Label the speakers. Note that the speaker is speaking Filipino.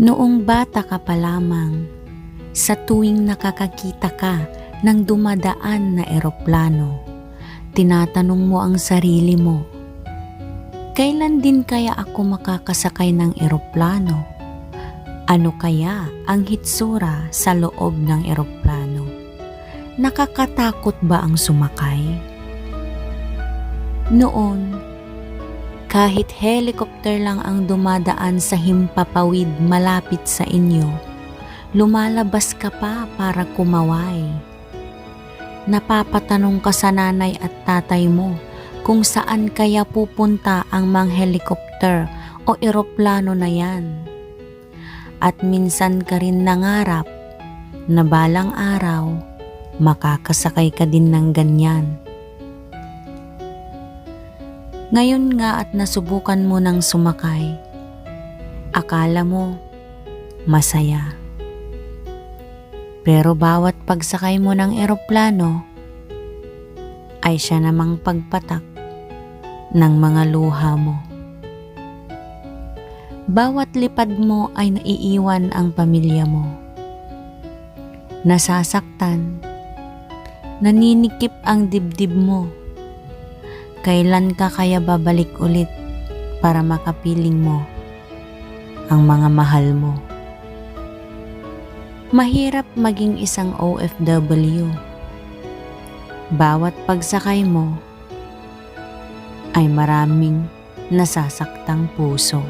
Speaker 1: Noong bata ka pa lamang, sa tuwing nakakakita ka ng dumadaan na eroplano, tinatanong mo ang sarili mo, kailan din kaya ako makakasakay ng eroplano? Ano kaya ang hitsura sa loob ng eroplano? Nakakatakot ba ang sumakay? Noon, kahit helicopter lang ang dumadaan sa himpapawid malapit sa inyo, lumalabas ka pa para kumaway. Napapatanong ka sa nanay at tatay mo kung saan kaya pupunta ang mga helicopter o eroplano na yan. At minsan ka rin nangarap na balang araw makakasakay ka din ng ganyan. Ngayon nga at nasubukan mo ng sumakay, akala mo masaya. Pero bawat pagsakay mo ng eroplano, ay siya namang pagpatak ng mga luha mo. Bawat lipad mo ay naiiwan ang pamilya mo. Nasasaktan, naninikip ang dibdib mo. Kailan ka kaya babalik ulit para makapiling mo ang mga mahal mo? Mahirap maging isang OFW. Bawat pagsakay mo ay maraming nasasaktang puso.